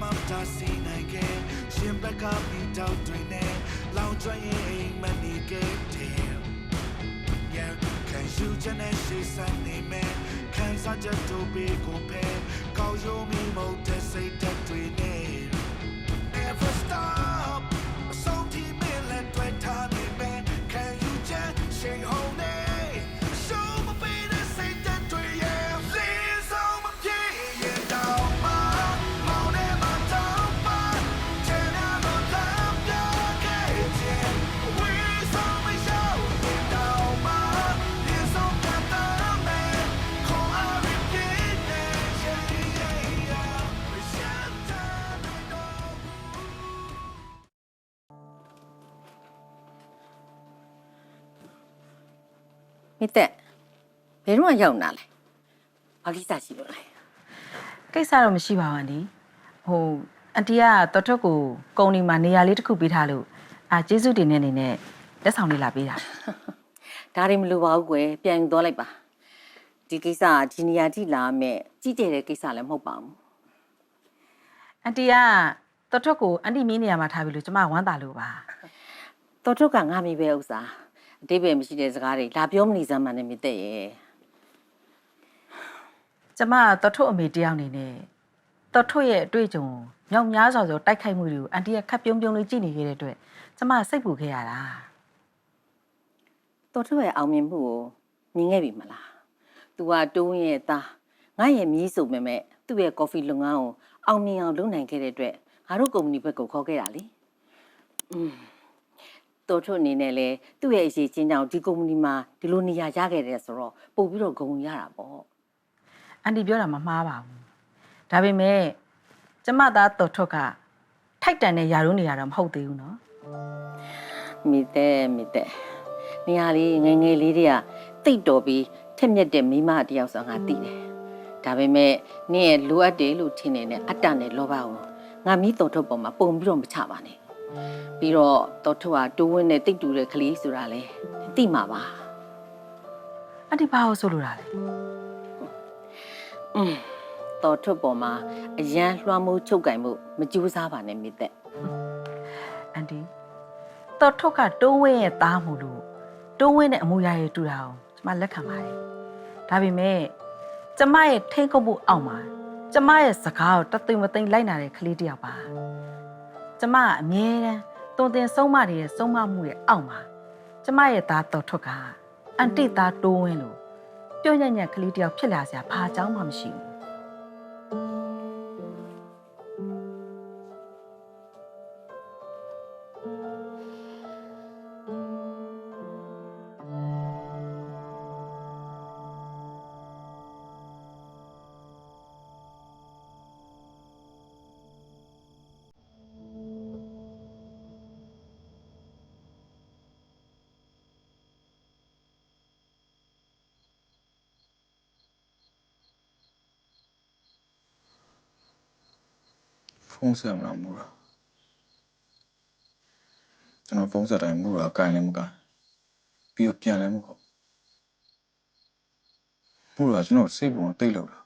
မှမတားဆီးနိုင်ခဲ့ရှင်ဘက်ကမိတောက်တွေနဲ့လောင်ကျွမ်းရင်အိမ်မနေခဲ့တယ် Yeah, can you just say something man? Can such a to be compared? Call you me mo to say that we need. Never stop. So ယ်တော့မှရောက်နာလဲဘာကိစ္စရှိလို့လဲကိစ္စတော့မရှိပါဘူးအန်ဒီဟိုအန်တီကတော်ထွက်ကိုကုံဒီမှာနေရာလေးတစ်ခုပေးထားလို့အာကျေးဇူးတင်တဲ့အနေနဲ့လက်ဆောင်လေးလာပေးတာဒါတွေမလိုပါဘူးကွယ်ပြန်ယူသွားလိုက်ပါဒီကိစ္စကဒီနေရာကြည့်လာမယ်ကြီးကျယ်တဲ့ကိစ္စလည်းမဟုတ်ပါဘူးအန်တီကတော်ထွက်ကိုအန်တီမင်းနေရာမှာထားပြီလို့ကျမဝမ်းသာလို့ပါတော်ထုတ်ကငါမိပဲဥစားအတိပ္ပယ်မရှိတဲ့စကားတွေလာပြောမနေစမ်းမှန်းနဲ့မိသက်ရဲ့ ကျမကတော်ထွက်အမေတယောက်အနေနဲ့တော်ထွက်ရဲ့အတွေ့အကြုံမြောက်များစွာဆိုတိုက်ခိုက်မှုတွေကိုအန်တီကခက်ပြုံးပြုံးလေးကြည့်နေခဲ့တဲ့အတွက်ကျမကစိတ်ပူခဲ့ရတာ တော်ထုတ်ရဲ့အောင်မြင်မှုကိုမြင်ခဲ့ပြီမလား तू ကတိုးရဲ့သားငါရဲ့မြည်ဆိုပေမဲ့သူ့ရဲ့ကော်ဖီလုပ်ငန်းကိုအောင်မြင်အောင်လုပ်နိုင်ခဲ့တဲ့အတွက်ငါတို့ကုမ္ပဏီဘက်ကိုခေါ်ခဲ့တာလေอืมတော်ထုတ်အနေနဲ့လေသူ့ရဲ့အရေးချင်းကြောင့်ဒီကုမ္ပဏီမှာဒီလိုနေရာရခဲ့တယ်ဆိုတော့ပို့ပြီးတော့ဂုဏ်ရတာပေါ့ အန်တီပြောတာမမှားပါဘူးဒါပေမဲ့ကျမသားတော်ထွက်ကထိုက်တန်တဲ့ຢာရုံးနေရတော့မဟုတ်သေးဘူးနော်မိတဲ့မိတဲ့နေရာလေးငယ်ငယ်လေးတွေကတိတ်တော်ပြီးထက်မြက်တဲ့မိမတစ်ယောက်ဆိုငါသိတယ်ဒါပေမဲ့နင့်ရဲ့လိုအပ်တယ်လို့ထင်နေတဲ့အတ္တနဲ့လောဘကိုငါမီးတော်ထုတ်ပေါ်မှာပုံပြီးတော့မချပါနဲ့ပြီးတော့တော်ထုတ်ဟာတိုးဝင်းနဲ့တိတ်တူတဲ့ကလေးဆိုတာလေသိမှာပါအန်တီဘာလို့ဆိုလိုတာလဲ อืมတော်ထုတ်ပေါ်မှာအရန်လွှမ်းမိုးချုပ်ကင်မှုမကြိုးစားပါနဲ့မိတဲ့အန်တီတော်ထွက်ကတိုးဝင်းရဲ့သားမှုလို့တိုးဝင်းနဲ့အမူအရာတွေတူတာအောင်ကျမလက်ခံပါတယ်ဒါပေမဲ့ကျမရဲ့ထိန်းကုပ်မှုအောက်မှာကျမရဲ့စကားကိုတသိမ့်မသိမ့်လိုက်နာတဲ့ကလေးတစ်ယောက်ပါကျမကအမြဲတမ်းတုံတင်ဆုံးမနေတဲ့ဆုံးမမှုရဲ့အောက်မှာကျမရဲ့သားတော်ထွက်ကအန်တီသားတိုးဝင်းလို့ ပြောညံ့ညံ့ကလေးတစ်ယောက်ဖြစ်လာစရာဘာအကြောင်းမှမရှိဘူး ဖုန်းဆက်မလားမူရာကျွန်တော်ဖုန်းဆက်တိုင်းမူရာကန်လည်းမကန်ပြီးတော့ပြန်လည်းမခေါ်မူရာကျွန်တော်စိတ်ပုံတိတ်လို့တာ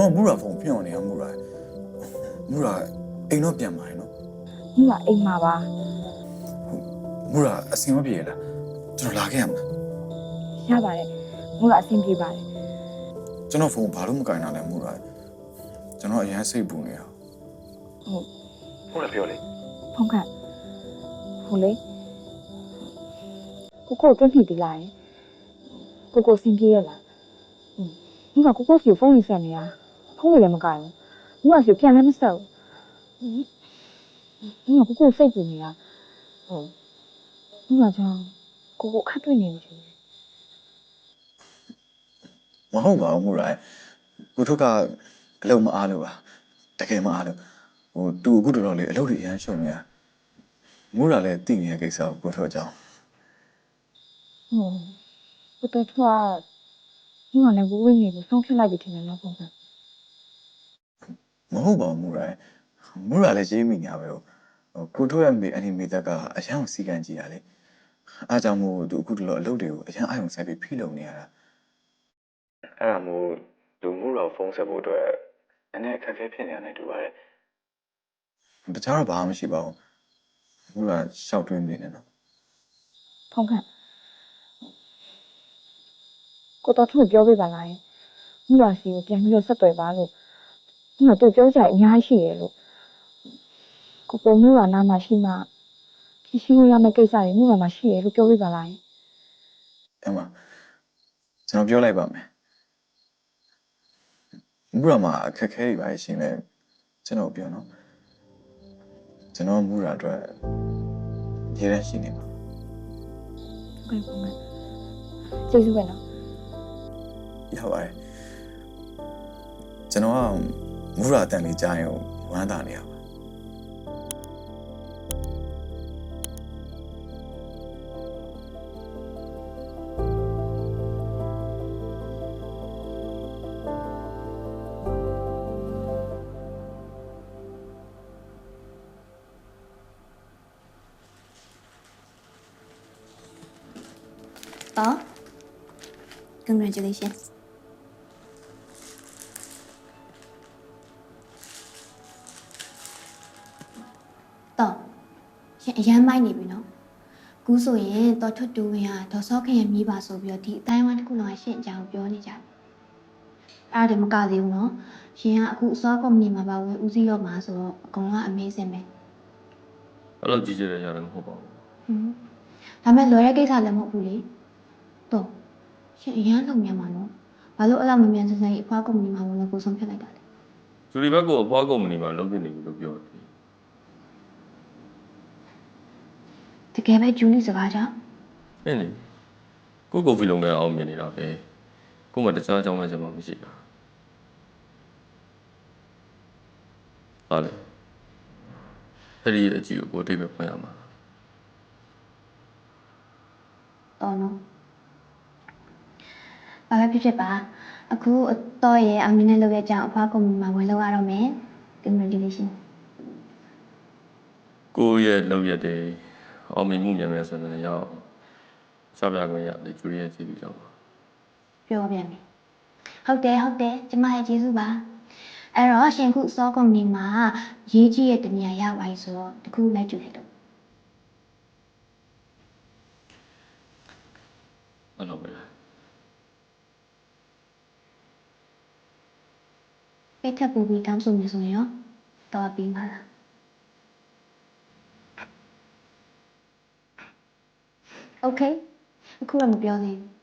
ကျွန်တော်မူရာဖုန်းဖြင့်အောင်နေရမူရာမူရာအိမ်တော့ပြန်ပါရင်နော်မူရာအိမ်မှာပါမူရာအဆင်မပြေလားကျွန်တော်လာခဲ့ရမှာရပါတယ်မူရာအဆင်ပြေပါတယ်ကျွန်တော်ဖုန်းဘာလို့မကင်တာလဲမူရာကျွန်တော်အရင်စိတ်ပူနေတာဟုတ်ဟုတ်လားပြောလေဖုန်းကဟုတ်လေကိုကိုတွန်းထိတလာရင်ကိုကိုဆင်ပြေရလား嗯，你看，哥哥是有风一下的呀。 ဖုန်းလေးလည်းမကင်ဘူးညီမစီကိုပြန်လည်းမဆက်ဘူးမိကကိုကိုစိတ်ပူနေတာဟုတ်မိကကြောင့်ကိုကိုခတ်တွေ့နေပြီရှင်မဟုတ်ပါဘူးမူရာကိုထုတ်ကအလုံးမအားလို့ပါတကယ်မအားလို့ဟိုသူအခုတော်တော်လေးအလုပ်တွေအရန်ရှုံနေတာမူရာလည်းသိနေတဲ့ကိစ္စကိုကိုထုတ်ကြောင်းဟုတ်ကိုတော်ထွားမိကလည်းကိုဝင်းနေကိုဆုံးဖြတ်လိုက်ပြီထင်တယ်နော်ပုံစံ မဟုတ်ပါဘူးမူရာမူရာလည်းရေးမိညာပဲဟိုကိုထုတ်ရဲ့မေအနီမေသက်ကအရန်ကိုစီကံကြည့်ရလေအားကြောင့်မို့သူအခုတော်တော်အလုပ်တွေကိုအရန်အာရုံစိုက်ပြီးဖိလုပ်နေရတာအဲ့ဒါမို့သူမူရာဖုန်းဆက်ဖို့အတွက်နည်းနည်းအခက်အခဲဖြစ်နေရတယ်တူပါတယ်တခြားတော့ဘာမှမရှိပါဘူးမူရာရှောက်တွင်းနေတယ်နော်ဖုန်းခန့်ကိုတော်ထွားပြောပြပါလားမိကစီကိုပြန်ပြီးတော့ဆက်သွယ်ပါလို့ မိကတို့ပြောကြအများကြီးရှိရလို့ကိုကိုမျိုးကနားမှာရှိမှဖြည့်ရှင်းလို့ရမယ့်ကိစ္စတွေမိမှာရှိရလို့ပြောပြပါလားအဲ့မှာကျွန်တော်ပြောလိုက်ပါမယ်မူရာမှာအခက်အခဲတွေပါရှင်လဲကျွန်တော်ပြောနော်ကျွန်တော်မူရာအတွက်ရေရရှိနေပါဟုတ်ကဲ့ဖုန်းခန့်ကျေးဇူးပဲနော်ရပါတယ်ကျွန်တော်က မူရာအတန်လေးကြားရင်ဝမ်းသာနေရပါတော့ congratulations အရန်မိုက်နေပြီနော်ကူးဆိုရင်တော်ထွတ်တူဝင်ဟာဒေါ်စောခင်ရဲ့မိပါဆိုပြီးတော့ဒီအတိုင်းဝိုင်းတစ်ခုလုံးကရှင့်အကြောင်းပြောနေကြတယ်အဲ့ဒါတည်းမကသေးဘူးနော်ရှင်ကအခုအစောကုမ္ပဏီမှာပါဝင်ဦးစီးတော့မှာဆိုတော့အကုန်လုံးက amazing ပဲအဲ့လိုကြီးကျယ်တဲ့ရတယ်မဟုတ်ပါဘူးဟွန်းဒါမဲ့လွယ်တဲ့ကိစ္စလည်းမဟုတ်ဘူးလေတော့ရှင်အရန်လုံးမြန်မှာနော်ဘာလို့အဲ့လိုမမြန်စစကြီးအဖွားကုမ္ပဏီမှာဝင်လို့ကိုဆုံးဖြတ်လိုက်တာလဲဂျူလီဘက်ကိုအဖွားကုမ္ပဏီမှာလုပ်ဖြစ်နေပြီလို့ပြောတယ် တကယ်ပဲဂျူလီစကားကြောင့်။အဲ့လေကိုကိုဖီလုံကအောင်မြင်နေတာပဲ။ကို့မှာတခြားအကြောင်းမှချက်မှမရှိတာ။ဟာလေအဲ့ဒီအကြည့်ကိုကိုအထိပ်ပဲဖွင့်ရမှာတော်နော်ဘာပဲဖြစ်ဖြစ်ပါအခုအတော့ရဲ့အမင်းနဲ့လုပ်ရကြအောင်အဖွားကုမ္ပဏီမှာဝင်လုပ်ရတော့မယ် congratulation ။ကိုယ့်ရဲ့လုပ်ရက်တွေ အောင်မြင်မှုမြန်မြန်ဆန်ဆန်ရောက်စပြခွင့်ရတယ်ဂျူလီရဲ့ကြည့်ပြီးတော့ပါပြောပြန်ပြီဟုတ်တယ်ဟုတ်တယ်ကျမရဲ့ကျေးဇူးပါအဲ့တော့ရှင်ခုစောကုမ္ပဏီမှာရေးကြီးရဲ့တနေရာရောက်ပါပြီဆိုတော့တခုလိုက်ကြည့်လိုက်တော့အဲ့လိုပဲပိတ်ထပ်ပူပြီးတောင်းဆိုနေဆိုရင်ရောတော်ပြီးပါလား โอเคအခုတော့မပြောသေးဘူး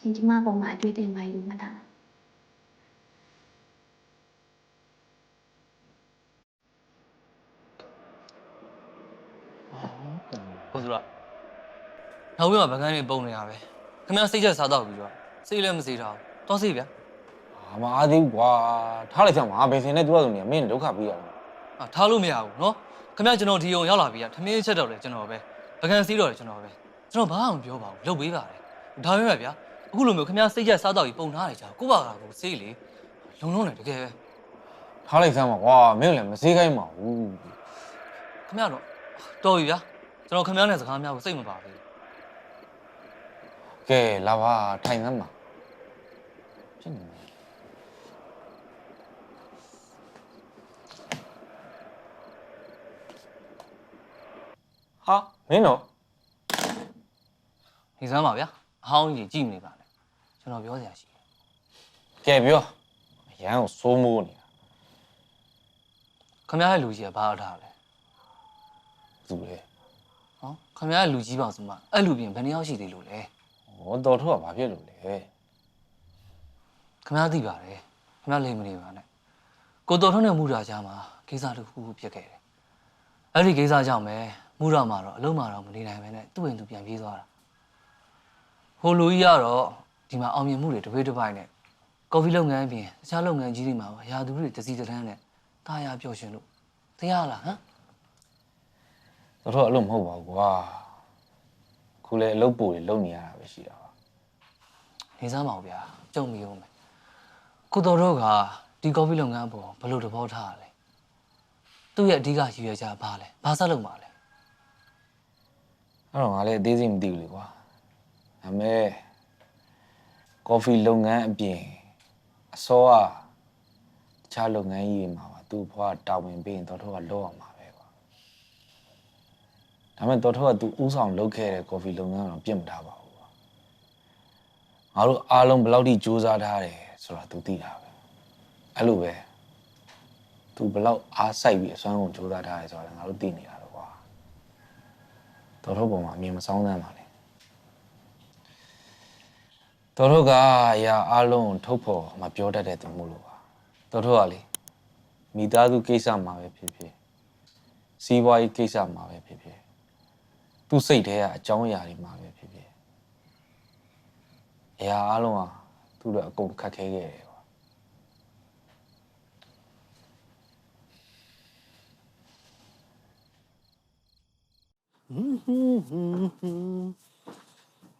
ရှင်ကျမပုံမှာအတွေ့အကြုံမှယူမှတ်တာ ကိုစုရနောက်ပြီးမှဗကန်းတွေပုံနေရပဲခင်ဗျားစိတ်ချက်စားတော့ပြီတော့စိတ်လည်းမစေးထားဘူးတော့စိတ်ဗျာ အာမအားသေးဘူးကွာထားလိုက်စမ်းပါဘယ်စင်နဲ့တူရသူနေမင်းဒုက္ခပြီးရအောင် အာထားလို့မရဘူးနော်ခင်ဗျားကျွန်တော်ဒီုံရောက်လာပြီကထမင်းချက်တော့လေကျွန်တော်ပဲဗကန်းစီးတော့လေကျွန်တော်ပဲ ကျွန်တော်ဘာမှမပြောပါဘူးလုပ်ပေးပါတယ်ဒါပေမဲ့ဗျာအခုလိုမျိုးခင်ဗျားစိတ်ချက်စားတော့ပြီပုံထားနေကြကိုယ့်ဘာသာကိုစေးလေလုံလုံးတယ်တကယ်ပဲထားလိုက်စမ်းပါကွာမင်းလည်းမစေးခိုင်းပါဘူးခင်ဗျားတော့တော်ပြီဗျာကျွန်တော်ခင်ဗျားနဲ့စကားများကိုစိတ်မပါဘူးကဲလာပါထိုင်စမ်းပါဖြစ်နေတယ်ဟာမင်းတော့ နေစမ်းပါဗျာအဟောင်းကြီးကြည့်မနေပါနဲ့ကျွန်တော်ပြောစရာရှိတယ်ကဲပြောအရန်ကိုစိုးမိုးနေတာခင်ဗျားရဲ့လူကြီးကဘာအထားလဲသူလေဟောခင်ဗျားရဲ့လူကြီးပါဆိုမှအဲ့လူပြင်ဘယ်နှယောက်ရှိသေးလို့လဲဟောတော်ထုတ်ကဘာဖြစ်လို့လဲခင်ဗျားသိပါတယ်ခင်ဗျားလိမ်မနေပါနဲ့ကိုတော်ထုံးနဲ့မူတာကြားမှာကိစ္စတစ်ခုခုဖြစ်ခဲ့တယ်အဲ့ဒီကိစ္စကြောင့်ပဲမူရမှာတော့အလုံးမှာတော့မနေနိုင်ပဲနဲ့သူ့ဝင်သူပြန်ပြေးသွားတာ ဟိုလူကြီးကတော့ဒီမှာအောင်မြင်မှုတွေတစ်ပိတစ်ပိုက်နဲ့ကော်ဖီလုပ်ငန်းအပြင်တခြားလုပ်ငန်းကြီးတွေမှာပါရာသူတွေတစီတန်းနဲ့တာယာပျော်ရွှင်လို့တရားလားဟမ်တော်တော်အဲ့လိုမဟုတ်ပါဘူးကွာခုလေအလုပ်ပို့တွေလုပ်နေရတာပဲရှိတာပါနေစမ်းပါဦးဗျာကြုံမိအောင်မယ်ကိုတော်တို့ကဒီကော်ဖီလုပ်ငန်းအပေါ်ဘယ်လိုသဘောထားရလဲသူ့ရဲ့အဓိကရည်ရွယ်ချက်ကဘာလဲဘာဆက်လုပ်မှာလဲအဲ့တော့ငါလည်းအသေးစိတ်မသိဘူးလေကွာ ဒါပေမဲ့ကော်ဖီလုပ်ငန်းအပြင်အစောကတခြားလုပ်ငန်းကြီးတွေမှာပါသူ့ဘွားတာဝန်ပေးရင်တော်တော်ကလောက်အောင်ပါပဲကွာဒါပေမဲ့တော်တော်ကသူဥဆောင်လုပ်ခဲ့တဲ့ကော်ဖီလုပ်ငန်းကတော့ပြတ်မထားပါဘူးကွာငါတို့အားလုံးဘယ်လောက်ထိစူးစမ်းထားတယ်ဆိုတာသူသိတာပဲအဲ့လိုပဲသူဘယ်လောက်အားစိုက်ပြီးအစွမ်းကုန်စူးစမ်းထားတယ်ဆိုတာလည်းငါတို့သိနေတာတော့ကွာတော်တို့ပုံမှာအမြင်မဆောင်သမ်းပါနဲ့ တော်တို့ကအရာအလုံးကိုထုတ်ဖို့မပြောတတ်တဲ့သူမို့လို့ပါတော်တို့ကလေမိသားစုကိစ္စမှာပဲဖြစ်ဖြစ်စီးပွားရေးကိစ္စမှာပဲဖြစ်ဖြစ်သူ့စိတ်ထဲကအကြောင်းအရာတွေမှာပဲဖြစ်ဖြစ်အရာအလုံးကသူ့တို့အကုန်ခတ်ခဲခဲ့တယ်ကွာ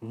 မိ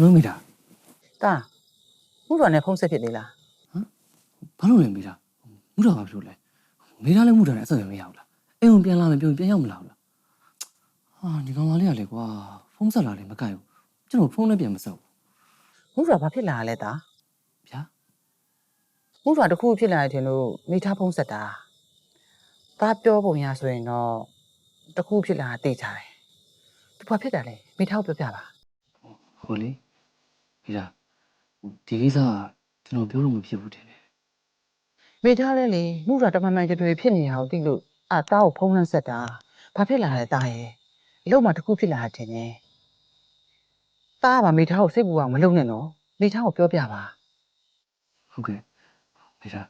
လို့မိထားတာမှုတော်နဲ့ဖုံးဆက်ဖြစ်နေလားဘာလို့လဲမိထားမူတော်ဘာဖြစ်လို့လဲမိထားလည်းမူတော်နဲ့အဆက်အသွယ်မရဘူးလားအိမ်ဝင်ပြန်လာမယ်ပြောရင်ပြန်ရောက်မလာဘူးလားဟာဒီကောင်မလေးကလေကွာဖုန်းဆက်လာလေမကြိုက်ဘူးကျွန်တော်ဖုန်းလည်းပြန်မဆက်ဘူးမှုတော်ဘာဖြစ်လာလဲတာဗျာမှုတော်တစ်ခုဖြစ်လာတယ်ထင်လို့မိသားဖုံးဆက်တာတာပြောပုံရဆိုရင်တော့တစ်ခုဖြစ်လာတာသိကြတယ်သူဘာဖြစ်တာလဲမိသားကိုပြောပြပါဟိုလေ မိထားဒီကိစ္စကကျွန်တော်ပြောလို့မဖြစ်ဘူးတင်တယ်မိသားလဲလေမှုတော်တမန်မှန်ကြွယ်ဖြစ်နေတာကိုသိလို့အာတာကိုဖုံးနှက်ဆက်တာဘာဖြစ်လာလဲတာရဲ့အလုံးမတစ်ခုဖြစ်လာတာထင်တယ်တာကဗာမိသားကိုစိတ်ပူအောင်မလုပ်နဲ့နော်မိသားကိုပြောပြပါဟုတ်ကဲ့မိထား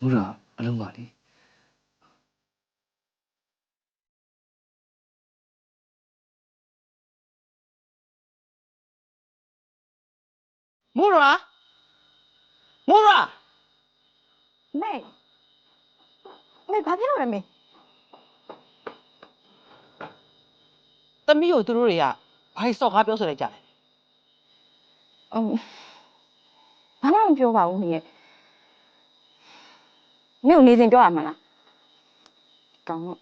မူတော်အလုံးပါလေ မူရာမူရာမေမေဘာဖြစ်လို့လဲမေသမီးကိုသူတို့တွေကဘာလို့စော့ကားပြောဆိုလိုက်ကြလဲအမ်ဘာမှမပြောပါဘူးမေရဲ့မေကိုနေစဉ်ပြောရမှာလားကောင်းတော့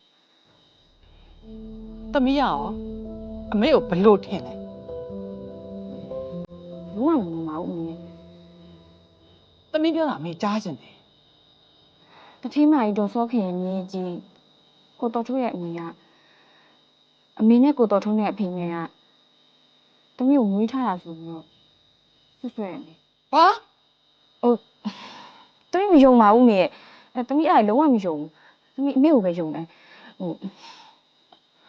သမီးကရောအမေကိုဘလို့ထင်လဲ လုံးဝမမပါဘူးမေရဲ့သမီးပြောတာအမေကြားချင်တယ်တတိမကြီးတော့စောခင်ရဲ့မြေကြီးကိုတော်ထုရဲ့အမေကအမေနဲ့ကိုတော်ထုနဲ့အဖေနဲ့ကတမီးကိုမွေးထားတာဆိုပြီးတော့ဆွဆွဲနေဘာဟုတ်တမီးမယုံပါဘူးမေရဲ့အဲတမီးအဲ့ဒါလုံးဝမယုံဘူးတမီးအမေကိုပဲယုံတယ်ဟို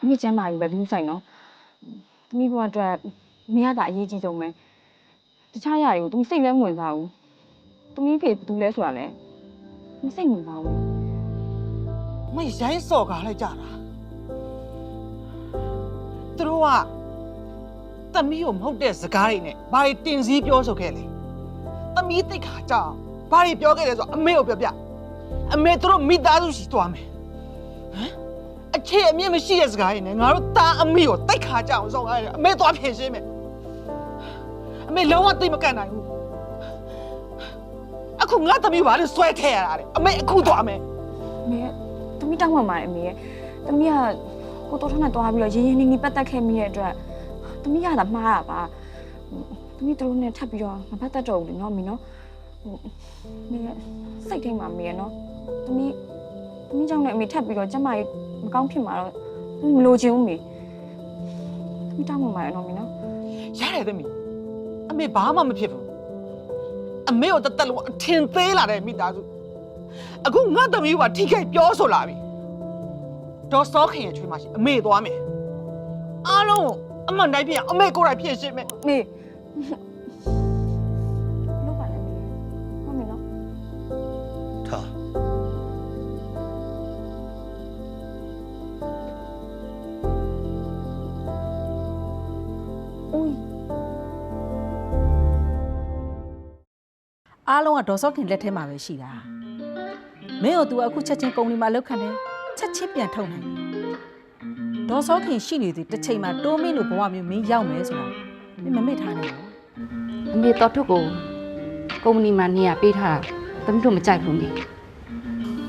အမေကျမ်းမာကြီးပဲဘူးဆိုင်နော်တမီးဘဝအတွက်မင်းကသာအရေးကြီးဆုံးပဲ တခြားຢာတွေကို तू စိတ်လည်းမဝင်စားဘူးသူမင်းဖေဘာလဲဆိုတာလဲမစိတ်ဝင်စားဘူးမရိုင်းစော်ကားလိုက်ကြတာသူတို့ကသမီးကိုမဟုတ်တဲ့စကားတွေနဲ့ဘာတွေတင်စည်းပြောဆိုခဲ့လဲသမီးတိတ်ခါကြောက်ဘာတွေပြောခဲ့လဲဆိုတော့အမေကိုပြောပြအမေသူတို့မိသားစုရှိသွားမယ်ဟမ်အခြေအမြင့်မရှိတဲ့စကားတွေနဲ့ငါတို့တာအမေကိုတိတ်ခါကြောက်အောင်ဆောင်ရတယ်အမေသွားဖြေရှင်းမယ်အ မေလုံးဝသိမကန်နိုင်ဘူးအခုငါသမီးဘာလို့ဆွဲထည့်ရတာလဲအမေအခုသွားမယ်အမေတမီးတောင်းမှမှာအမေရဲ့တမီးကကိုတော်ထနဲ့တွားပြီးတော့ရင်းရင်းနှီးနှီးပတ်သက်ခဲ့မိတဲ့အတွက်တမီးကသာမှားတာပါတမီးတို့နဲ့ထပ်ပြီးတော့မပတ်သက်တော့ဘူးလေနော်အမေနော်ဟိုအမေစိတ်ထိတ်မှာအမေရဲ့နော်တမီးတမီးကြောင့်လည်းအမေထပ်ပြီးတော့ကျမကြီးမကောင်းဖြစ်မှာတော့မလိုချင်ဘူးအမေတမီးတောင်းမှမှာရနော်အမေနော်ရတယ်သမီးအ မေဘာမှမဖြစ်ဘူးအမေကိုတသက်လုံးအထင်သေးလာတဲ့မိသားစုအခုငါသမီးကထိခိုက်ပြောဆိုလာပြီဒေါ်စောခင်ရဲ့ချွေးမရှိအမေသွားမယ်အားလုံးကိုအမှန်တိုင်းဖြစ်အောင်အမေကိုယ်တိုင်ဖြစ်ရှင်းမယ်အမေလောက်ပါနဲ့အမေနော်အမေနော်ထားဦး အားလုံးကဒေါ်စောခင်လက်ထဲမှာပဲရှိတာမင်းတို့ तू အခုချက်ချင်းကုမ္ပဏီမှာလောက်ခံတယ်ချက်ချင်းပြန်ထုတ်နိုင်တယ်ဒေါ်စောခင်ရှိနေသည်တစ်ချိန်မှာတိုးမင်းလိုဘဝမျိုးမင်းရောက်မယ်ဆိုတာမင်းမမေ့ထားနဲ့နော်အမေတော်ထုကိုကုမ္ပဏီမှာနေရာပေးထားတာသမီးတို့မကြိုက်ဘူးနေ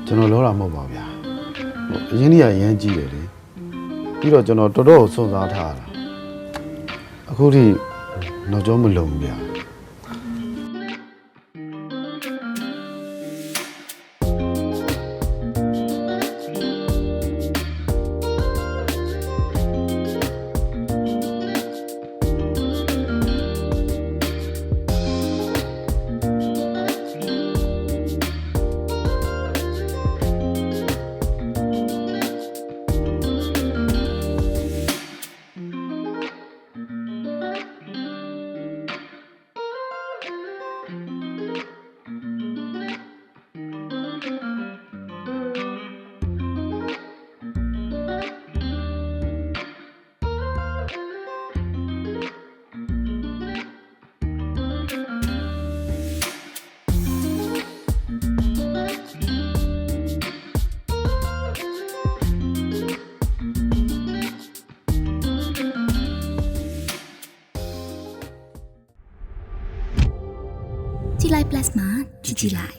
ကျွန်တော်လောတာမဟုတ်ပါဗျာဟိုအရင်ကြီးကအရင်ကြီးတယ်လေပြီးတော့ကျွန်တော်တော်တော်စွန့်စားထားရတာအခုထိနောက်ကျောမလုံဘူးဗျာ ကြ